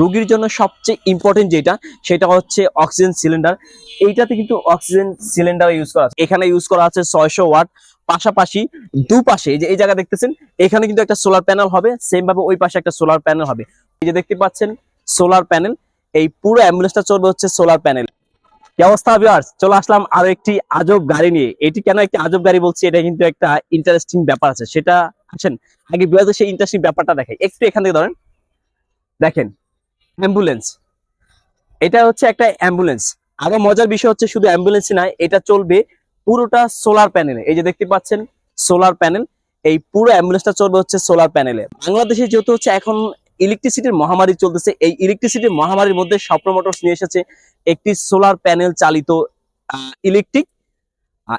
রোগীর জন্য সবচেয়ে ইম্পর্টেন্ট যেটা, সেটা হচ্ছে অক্সিজেন সিলিন্ডার এইটাতে কিন্তু অক্সিজেন সিলিন্ডার ইউজ করা আছে। এখানে ইউজ করা আছে ছয়শো ওয়াট। পাশাপাশি দুপাশে যে এই জায়গা দেখতেছেন, এখানে কিন্তু একটা সোলার প্যানেল হবে। সেম ভাবে ওই পাশে একটা সোলার প্যানেল হবে। এই যে দেখতে পাচ্ছেন সোলার প্যানেল এই পুরো অ্যাম্বুলেন্সটা চলবে হচ্ছে সোলার প্যানেল কি অবস্থা চলে আসলাম আরও একটি আজব গাড়ি নিয়ে। এটি কেন একটি আজব গাড়ি বলছি? এটা কিন্তু একটা ইন্টারেস্টিং ব্যাপার আছে। সেটা আছেন আগে সেই ইন্টারেস্টিং ব্যাপারটা দেখে একটু এখান থেকে ধরেন। দেখেন অ্যাম্বুলেন্স। এটা হচ্ছে একটা অ্যাম্বুলেন্স। আরও মজার বিষয় হচ্ছে শুধু অ্যাম্বুলেন্স নয়, এটা চলবে পুরোটা সোলার প্যানেলে। এই যে দেখতে পাচ্ছেন, সোলার প্যানেল। এই পুরো অ্যাম্বুলেন্সটা চলবে হচ্ছে সোলার প্যানেলে। বাংলাদেশে যেহেতু হচ্ছে এখন ইলেকট্রিসিটির মহামারী চলতেছে, এই ইলেকট্রিসিটির মহামারীর মধ্যে স্বপ্ন মোটরস নিয়ে এসেছে একটি সোলার প্যানেল চালিত ইলেকট্রিক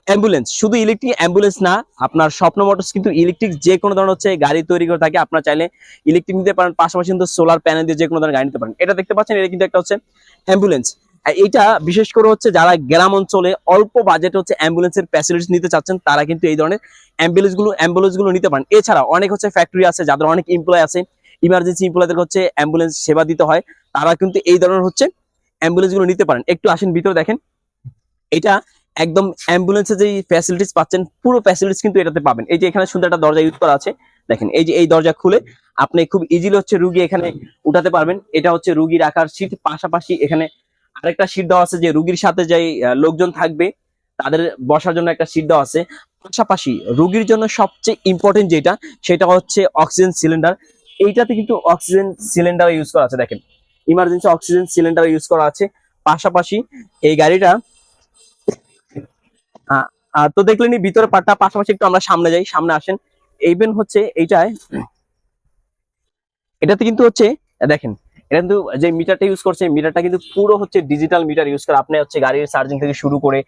অ্যাম্বুলেন্স শুধু ইলেকট্রিক অ্যাম্বুলেন্স না, আপনার স্বপ্ন মোটরস কিন্তু ইলেকট্রিক যে কোনো ধরনের হচ্ছে গাড়ি তৈরি করে থাকে। আপনার চাইলে ইলেকট্রিক নিতে পারেন, পাশাপাশি কিন্তু সোলার প্যানেল দিয়ে যে কোনো ধরনের গাড়ি নিতে পারেন। এটা দেখতে পাচ্ছেন, এটা কিন্তু একটা হচ্ছে অ্যাম্বুলেন্স এটা বিশেষ করে হচ্ছে যারা গ্রাম অঞ্চলে অল্প বাজেটে হচ্ছে অ্যাম্বুলেন্সের ফ্যাসিলিটিস নিতে চাচ্ছেন, তারা কিন্তু এই ধরনের অ্যাম্বুলেন্সগুলো অ্যাম্বুলেন্সগুলো নিতে পারেন। এছাড়া অনেক হচ্ছে ফ্যাক্টরি আছে, যাদের অনেক এমপ্লয় আছে ইমার্জেন্সি এমপ্লয়দের হচ্ছে অ্যাম্বুলেন্স সেবা দিতে হয়, তারা কিন্তু এই ধরনের হচ্ছে অ্যাম্বুলেন্সগুলো নিতে পারেন। একটু আসেন, ভিতরে দেখেন। এটা একদম অ্যাম্বুলেন্সে যে ফ্যাসিলিটিস পাচ্ছেন, পুরো ফ্যাসিলিটিস কিন্তু এটাতে পাবেন। এই যে এখানে সুন্দর একটা দরজা ইউজ করা আছে, দেখেন, এই যে এই দরজা খুলে আপনি খুব ইজিলি হচ্ছে রুগী এখানে উঠাতে পারবেন। এটা হচ্ছে রুগী রাখার সিট পাশাপাশি এখানে আরেকটা সিট দেওয়া আছে যে রুগীর সাথে যে লোকজন থাকবে, তাদের বসার জন্য একটা সিট দেওয়া আছে। পাশাপাশি রুগীর জন্য সবচেয়ে ইম্পর্টেন্ট যেটা, সেটা হচ্ছে অক্সিজেন সিলিন্ডার এইটাতে কিন্তু অক্সিজেন সিলিন্ডার ইউজ করা আছে, দেখেন। ইমার্জেন্সি অক্সিজেন সিলিন্ডার ইউজ করা আছে। পাশাপাশি এই গাড়িটা তো দেখলেনি ভিতরে পাটটা পাশাপাশি একটু আমরা সামনে যাই, সামনে আসেন। এইবেন হচ্ছে এইটায়, এটাতে কিন্তু হচ্ছে, দেখেন, এটা কিন্তু যে মিটারটা ইউজ করছে মিটারটা কিন্তু পুরো হচ্ছে ডিজিটাল মিটার ইউজ করে, আপনি হচ্ছে গাড়ির চার্জিং থেকে শুরু করে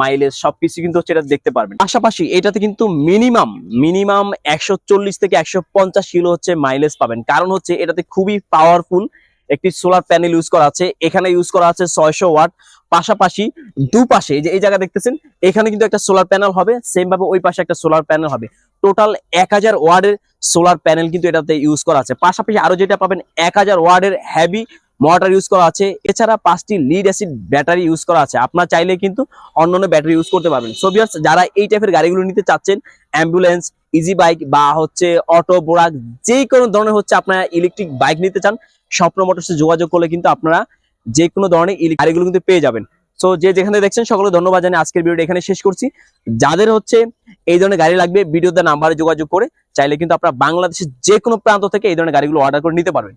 মাইলেজ সবকিছু কিন্তু হচ্ছে এটা দেখতে পারবেন। পাশাপাশি এটাতে কিন্তু মিনিমাম মিনিমাম একশো চল্লিশ থেকে একশো পঞ্চাশ কিলো হচ্ছে মাইলেজ পাবেন। কারণ হচ্ছে এটাতে খুবই পাওয়ারফুল একটি সোলার প্যানেল ইউজ করা আছে। এখানে ইউজ করা আছে ছয়শো ওয়াট পাশাপাশি দুপাশে যে এই জায়গা দেখতেছেন, এখানে কিন্তু একটা সোলার প্যানেল হবে সেম ভাবে ওই পাশে একটা সোলার প্যানেল হবে। টোটাল এক হাজার ওয়ার্ডের সোলার প্যানেল কিন্তু এটাতে ইউজ করা আছে। পাশাপাশি আরও যেটা পাবেন, এক হাজার ওয়ার্ডের হ্যাভি মোটর ইউজ করা আছে। এছাড়া পাঁচটি লিড অ্যাসিড ব্যাটারি ইউজ করা আছে। আপনার চাইলে কিন্তু অন্যান্য ব্যাটারি ইউজ করতে পারবেন। সো ভিউয়ার্স যারা এই টাইপের গাড়িগুলো নিতে চাচ্ছেন অ্যাম্বুলেন্স ইজি বাইক বা হচ্ছে অটো বোরাক যে কোনো ধরনের হচ্ছে আপনারা ইলেকট্রিক বাইক নিতে চান স্বপ্ন মোটরসে যোগাযোগ করলে কিন্তু আপনারা যে কোনো ধরনের ইলে- গাড়িগুলো কিন্তু পেয়ে যাবেন। সো যে যেখানে দেখছেন সকলে ধন্যবাদ জানি আজকের ভিডিওটা এখানে শেষ করছি। যাদের হচ্ছে এই ধরনের গাড়ি লাগবে, ভিডিওতে নাম্বারে যোগাযোগ করে, চাইলে কিন্তু আপনারা বাংলাদেশের যে কোনো প্রান্ত থেকে এই ধরনের গাড়িগুলো অর্ডার করে নিতে পারবেন।